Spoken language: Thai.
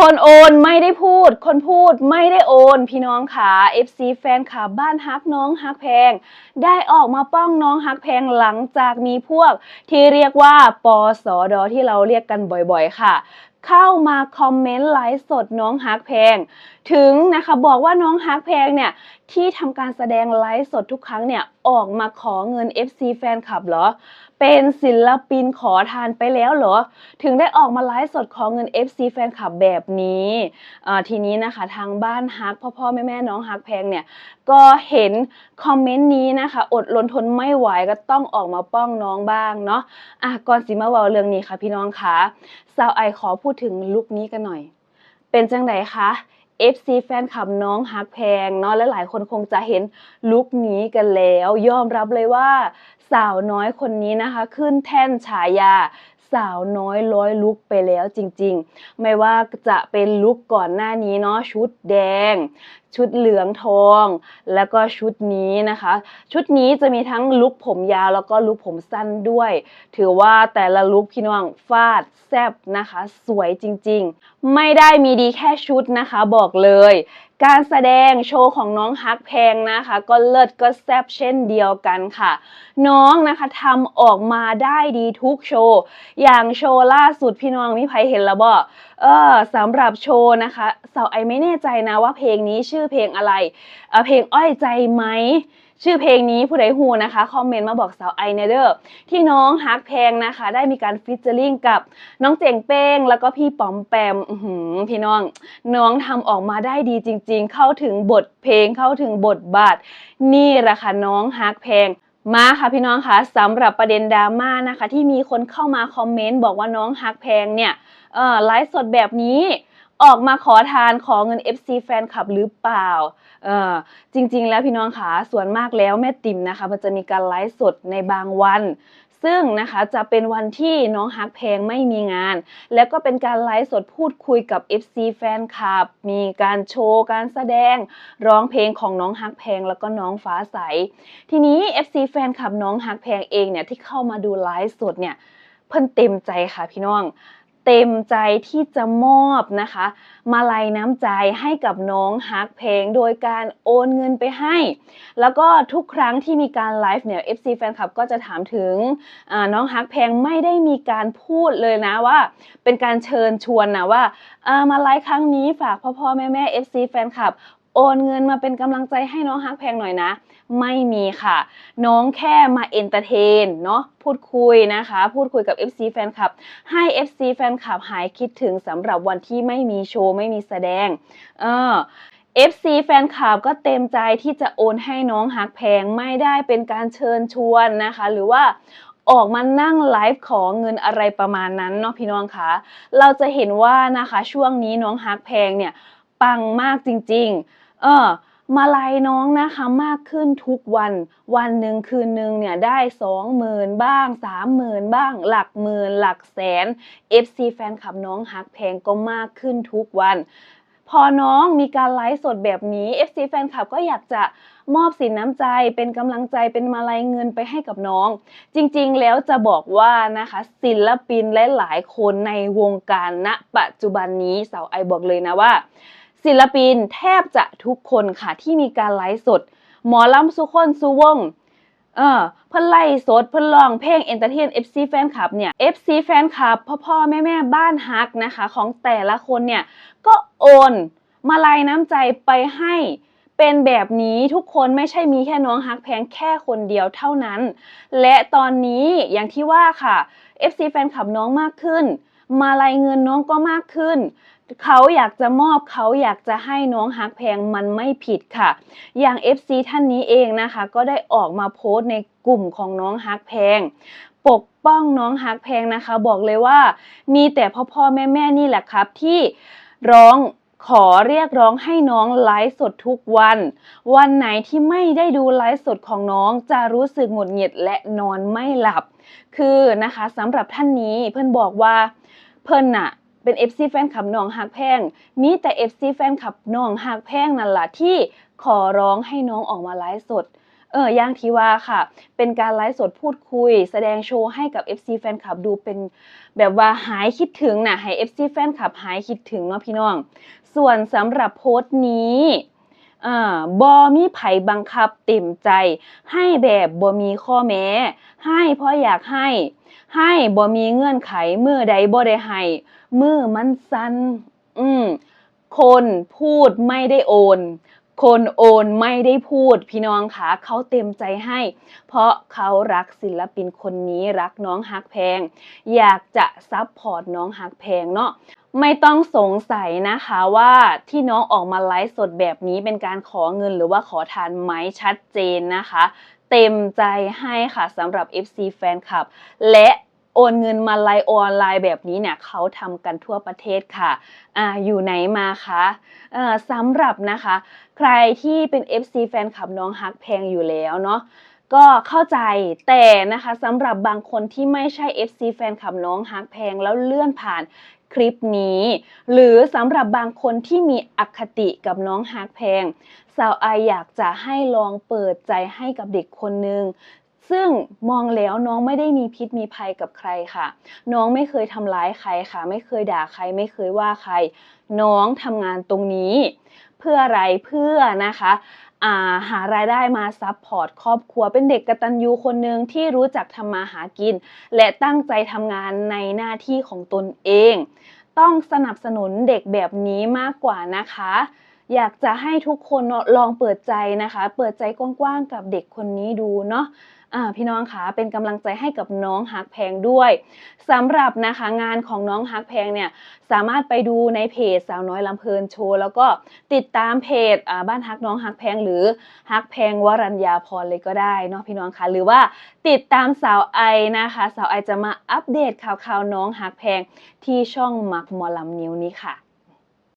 คนโอนไม่ได้พูด คนพูดไม่ได้โอน พี่น้องขา FC แฟนคลับบ้านฮักน้องฮักแพง ได้ออกมาป้องน้องฮักแพงหลังจากมีพวก ที่เรียกว่าปอสอดอที่เราเรียกกันบ่อยๆ ค่ะ เข้ามาคอมเมนต์ไลฟ์สดน้องฮักแพง ถึงนะคะบอกว่าน้องฮักแพงเนี่ยที่ทำการแสดงไลฟ์สดทุกครั้งเนี่ยออกมาขอเงิน FC แฟนคลับเหรอ เป็นศิลปินขอทานไปแล้วเหรอ ถึงได้ออกมาไลฟ์สดขอเงิน FC แฟนคลับแบบนี้ทีนี้นะคะทางบ้านฮักพ่อพ่อแม่แม่น้องฮักแพงเนี่ย ก็เห็นคอมเมนต์นี้นะคะ อดรนทนไม่ไหวก็ต้องออกมาป้องน้องบ้างเนาะอะก่อนสิมาว้าเรื่องนี้ค่ะพี่น้องคะสาวไอขอพูดถึงลุคนี้กันหน่อย เป็นจังไดคะ FC แฟนคลับน้องฮักแพงเนาะและหลายคนคงจะเห็นลุคนี้กันแล้ว ยอมรับเลยว่าสาวน้อยคนนี้นะคะ ขึ้นแท่นฉายาสาวน้อยร้อยลุกไปแล้วจริงๆ ไม่ว่าจะเป็นลุกก่อนหน้านี้เนาะชุดแดง ชุดเหลืองทอง แล้วก็ชุดนี้นะคะ ชุดนี้จะมีทั้งลุกผมยาวแล้วก็ลุกผมสั้นด้วย ถือว่าแต่ละลุกพี่น้องฟาดแซบนะคะ สวยจริงๆ ไม่ได้มีดีแค่ชุดนะคะบอกเลย การแสดงโชว์ของน้องฮักแพงนะคะ ก็เลิศก็แซบเช่นเดียวกันค่ะ น้องนะคะทำออกมาได้ดีทุกโชว์อย่างโชว์ล่าสุดพี่น้องมิไพเห็นแล้วบ่เออสำหรับโชว์นะคะ สาวไอไม่แน่ใจนะว่าเพลงนี้ชื่ออเพลงอะไรเออเพลงอ้อยใจไหมชื่อเพลงนี้ผู้ใดฮูนะคะคอมเมนต์มาบอกสาวไอเนเดอร์ที่น้องฮักแพลงนะคะ ได้มีการฟิชเจอริงกับน้องเจ๋งเป้ง แล้วก็พี่ป๋อมแปมหืพี่น้อง น้องทำออกมาได้ดีจริง ๆ เข้าถึงบทเพลงเข้าถึงบทบาท นี่แหละค่ะน้องฮักแพลงมาค่ะพี่น้องคะสำหรับประเด็นดราม่านะคะ ที่มีคนเข้ามาคอมเมนต์บอกว่าน้องฮักแพงเนี่ยเออไลฟ์สดแบบนี้ ออกมาขอทานขอเงิน FC แฟนคลับหรือเปล่าเออจริง ๆ แล้วพี่น้องคะส่วนมากแล้วแม่ติ๋มนะคะมันจะมีการไลฟ์สดในบางวัน ซึ่งนะคะจะเป็นวันที่น้องฮักแพงไม่มีงาน แล้วก็เป็นการไลฟ์สดพูดคุยกับ FC แฟนคลับ มีการโชว์การแสดงร้องเพลงของน้องฮักแพงแล้วก็น้องฟ้าใส ทีนี้ FC แฟนคลับน้องฮักแพงเองเนี่ยที่เข้ามาดูไลฟ์สดเนี่ยเพิ่นเต็มใจค่ะพี่น้อง เต็มใจที่จะมอบนะคะ มาลัยน้ำใจให้กับน้องฮักเพลง โดยการโอนเงินไปให้ แล้วก็ทุกครั้งที่มีการไลฟ์เนี่ย FC แฟนคลับก็จะถามถึงน้องฮักแพลงไม่ได้มีการพูดเลยนะว่า เป็นการเชิญชวนนะว่าอ่ามาไลฟ์ครั้งนี้ฝากพ่อพ่อแม่แม่ FC แฟนคลับ โอนเงินมาเป็นกำลังใจให้น้องฮักแพงหน่อยนะ ไม่มีค่ะ น้องแค่มาเอนเตอร์เทนเนาะพูดคุยนะคะ พูดคุยกับ FC แฟนคลับ ให้ FC แฟนคลับหายคิดถึงสำหรับวันที่ไม่มีโชว์ ไม่มีแสดง เออ FC แฟนคลับก็เต็มใจที่จะโอนให้น้องฮักแพงไม่ได้เป็นการเชิญชวนนะคะ หรือว่าออกมานั่งไลฟ์ขอเงินอะไรประมาณนั้นเนาะพี่น้องคะเราจะเห็นว่านะคะช่วงนี้น้องฮักแพงเนี่ยปังมากจริง ๆ เออมาลัยน้องนะคะมากขึ้นทุกวัน วันหนึ่งคืนหนึ่งเนี่ยได้สองหมื่นบ้างสามหมื่นบ้าง หลักหมื่นหลักแสน FC แฟนคลับน้องฮักแพงก็มากขึ้นทุกวัน พอน้องมีการไลฟ์สดแบบนี้ FC แฟนคลับก็อยากจะมอบสินน้ำใจเป็นกำลังใจเป็นมาลัยเงินไปให้กับน้อง จริงๆแล้วจะบอกว่านะคะศิลปินและหลายคนในวงการณ ปัจจุบันนี้สาวไอบอกเลยนะว่า ศิลปินแทบจะทุกคนค่ะที่มีการไลฟ์สด หมอลำสุคนสุวงเออเพิ่นไล่สดเพิ่นร้องเพลงเอนเตอร์เทน FC แฟนคลับเนี่ย FC แฟนคลับพ่อพ่อแม่แม่บ้านฮักนะคะ ของแต่ละคนเนี่ย ก็โอนมาลัยน้ำใจไปให้เป็นแบบนี้ทุกคนไม่ใช่มีแค่น้องฮักแพงแค่คนเดียวเท่านั้น และตอนนี้อย่างที่ว่าค่ะ FC แฟนคลับน้องมากขึ้น มาลัยเงินน้องก็มากขึ้น เขาอยากจะมอบเขาอยากจะให้น้องฮักแพงมันไม่ผิดค่ะ อย่าง FC ท่านนี้เองนะคะ ก็ได้ออกมาโพสต์ในกลุ่มของน้องฮักแพงปกป้องน้องฮักแพงนะคะ บอกเลยว่า มีแต่พ่อพ่อแม่แม่นี่แหละครับ ที่ร้องขอเรียกร้องให้น้องไลฟ์สดทุกวัน วันไหนที่ไม่ได้ดูไลฟ์สดของน้องจะรู้สึกหงุดหงิดและนอนไม่หลับ คือนะคะสำหรับท่านนี้เพื่อนบอกว่า เพื่นน่ะเป็น FC แฟนคลับน้องฮักแพง มีแต่ FC แฟนคลับน้องฮักแพงนั่นแหละที่ขอร้องให้น้องออกมาไลฟ์สดเอออย่างที่ว่าค่ะ เป็นการไลฟ์สดพูดคุย แสดงโชว์ให้กับ FC แฟนคลับดูเป็นแบบว่าหายคิดถึงนะให้ FC แฟนคลับหายคิดถึงเนาะพี่น้อง ส่วนสำหรับโพสต์นี้ อ่าบอมีไผบังคับเต็มใจ ให้แบบบอมีข้อแม้ ให้เพราะอยากให้ ให้บอมีเงื่อนไขเมื่อใดบ่ได้ให้มือมันสันอืมคนพูดไม่ได้โอน คนโอนไม่ได้พูด พี่น้องคะเขาเต็มใจให้ เพราะเขารักศิลปินคนนี้รักน้องฮักแพง อยากจะซับพอร์ตน้องฮักแพงเนาะ ไม่ต้องสงสัยนะคะว่าที่น้องออกมาไลฟ์สดแบบนี้เป็นการขอเงินหรือว่าขอทานไหมชัดเจนนะคะ เต็มใจให้ค่ะสำหรับ FC แฟนคลับ และโอนเงินมาไลน์ออนไลน์แบบนี้เนี่ยเขาทำกันทั่วประเทศค่ะอ่าอยู่ไหนมาคะอ่อสำหรับนะคะ ใครที่เป็น FC แฟนคลับน้องฮักแพงอยู่แล้วเนาะ ก็เข้าใจแต่นะคะสำหรับบางคนที่ไม่ใช่ FC แฟนคลับน้องฮักแพงแล้วเลื่อนผ่านคลิปนี้ หรือสำหรับบางคนที่มีอคติกับน้องฮักแพง สาวไออยากจะให้ลองเปิดใจให้กับเด็กคนหนึ่งซึ่งมองแล้วน้องไม่ได้มีพิษมีภัยกับใครค่ะ น้องไม่เคยทำร้ายใครค่ะ ไม่เคยด่าใคร ไม่เคยว่าใคร น้องทำงานตรงนี้ พื่ออะไรเพื่อนะคะาหารายได้มาซัพพอร์ตครอบครัวเป็นเด็กกตัญญูคนหนึ่งที่รู้จักทำมาหากิน และตั้งใจทำงานในหน้าที่ของตนเอง ต้องสนับสนุนเด็กแบบนี้มากกว่านะคะ อยากจะให้ทุกคนลองเปิดใจนะคะ เปิดใจกว้างๆกับเด็กคนนี้ดูเนาะพี่น้องคะเป็นกำลังใจให้กับน้องฮักแพงด้วยสำหรับนะคะงานของน้องฮักแพงเนี่ยสามารถไปดูในเพจสาวน้อยลำเพลินโชว์แล้วก็ติดตามเพจบ้านฮักน้องฮักแพงหรือฮักแพงวรัญญาพรเลยก็ได้เนาะพี่น้องคะหรือว่าติดตามสาวไอนะคะ สาวไอจะมาอัปเดตข่าวๆน้องฮักแพงที่ช่องมักมอลำนิ้วนี้ค่ะ